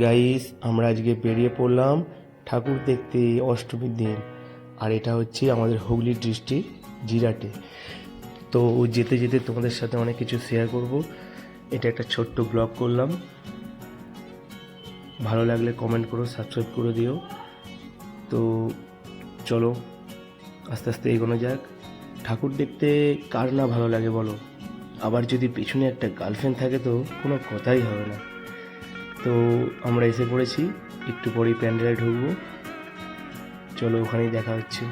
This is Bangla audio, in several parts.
গাইস আমরা আজকে বেরিয়ে পড়লাম ঠাকুর দেখতে অষ্টমীর দিন। আর এটা হচ্ছে আমাদের হুগলি ডিস্ট্রিক্ট জিরাটে। তো যেতে যেতে তোমাদের সাথে অনেক কিছু শেয়ার করব। এটা একটা ছোট্ট ব্লগ করলাম। ভালো লাগলে কমেন্ট করো সাবস্ক্রাইব করে দিও। তো চলো, আস্তে আস্তে এগোনো যাক। ঠাকুর দেখতে কার না ভালো লাগে বলো? আবার যদি পিছনে একটা গার্লফ্রেন্ড থাকে তো কোনো কথাই হবে না। তো আমরা এসে পড়েছি। একটু পরেই প্যান্ডেলে ঢুকবো। চলো ওখানেই দেখা হচ্ছে।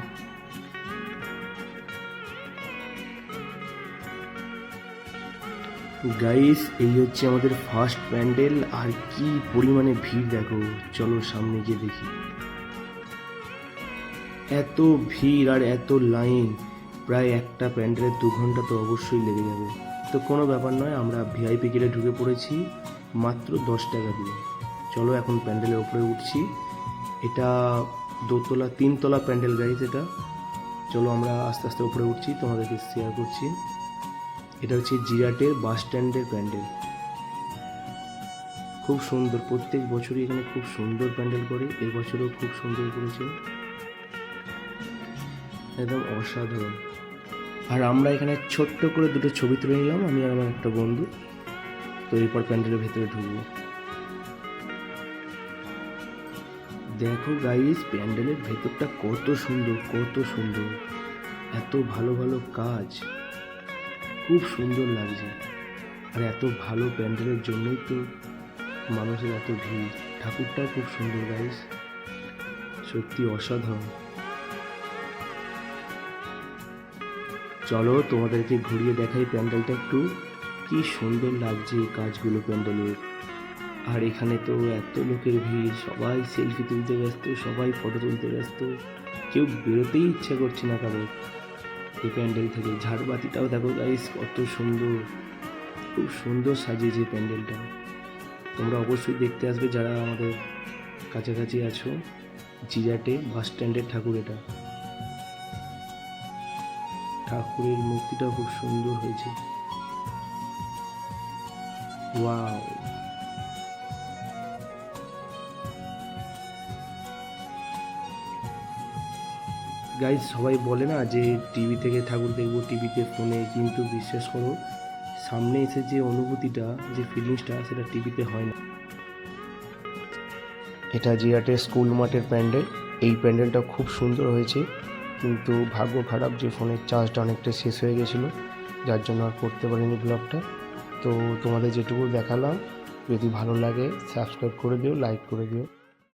গাইস এই হচ্ছে আমাদের ফার্স্ট প্যান্ডেল। আর কি পরিমাণে ভিড় দেখো। চলো সামনে গিয়ে দেখি। এত ভিড় আর এত লাইন প্রায় একটা প্যান্ডেলের দু ঘণ্টা তো অবশ্যই লেগে যাবে। তো কোনো ব্যাপার নয়, আমরা ভিআইপি গেটে ঢুকে পড়েছি, মাত্র দশ টাকা দিয়ে। চলো এখন প্যান্ডেলের ওপরে উঠছি। এটা দোতলা, তিনতলা প্যান্ডেল গাইজ এটা। চলো আমরা আস্তে আস্তে ওপরে উঠছি, তোমাদেরকে শেয়ার করছি। এটা হচ্ছে জিরাটের বাস স্ট্যান্ডের প্যান্ডেল। খুব সুন্দর, প্রত্যেক বছরই এখানে খুব সুন্দর প্যান্ডেল করে এবছরও খুব সুন্দর করেছে। একদম অসাধারণ। আর আমরা এখানে ছোট্ট করে দুটো ছবি তুলে নিলাম, আমি আর আমার একটা বন্ধু। তো এরপর প্যান্ডেলের ভেতরে ঢুকবো। দেখো গাইস প্যান্ডেলের ভেতরটা কত সুন্দর কত সুন্দর। এত ভালো ভালো কাজ। খুব সুন্দর লাগছে। আর এত ভালো প্যান্ডেলের জন্যই তো মানুষের এত ভিড়। ঠাকুরটাও খুব সুন্দর গাইস সত্যি অসাধারণ। চলো তোমাদেরকে ঘুরিয়ে দেখাই প্যান্ডেলটা একটু। কি সুন্দর লাগছে কাজগুলো প্যান্ডেলের। আর এখানে তো এত লোকের ভিড়, সবাই সেলফি তুলতে ব্যস্ত, সবাই ফটো তুলতে ব্যস্ত। কেউ বেরোতেই ইচ্ছা করছে না কারোর এই প্যান্ডেল থেকে ঝাড়বাতিটাও দেখো গাইস কত সুন্দর। খুব সুন্দর সাজিয়েছে প্যান্ডেলটা। তোমরা অবশ্যই দেখতে আসবে যারা আমাদের কাছাকাছি আছো। জিজাটে বাস স্ট্যান্ডের ঠাকুর এটা। ঠাকুরের মূর্তিটাও খুব সুন্দর হয়েছে। গাইজ সবাই বলে না যে টিভি থেকে ঠাকুর দেখব টিভিতে ফোনে, কিন্তু বিশ্বাস করো, সামনে এসে যে অনুভূতিটা, যে ফিলিংসটা সেটা টিভিতে হয় না। এটা জিরাটের স্কুল মাঠের প্যান্ডেল। এই প্যান্ডেলটা খুব সুন্দর হয়েছে। কিন্তু ভাগ্য খারাপ যে ফোনের চার্জটা অনেকটা শেষ হয়ে গেছিল, যার জন্য আর করতে পারিনি ব্লগটা। তো তোমাদের যেটুকু দেখালাম, যদি ভালো লাগে, সাবস্ক্রাইব করে দিও, লাইক করে দিও।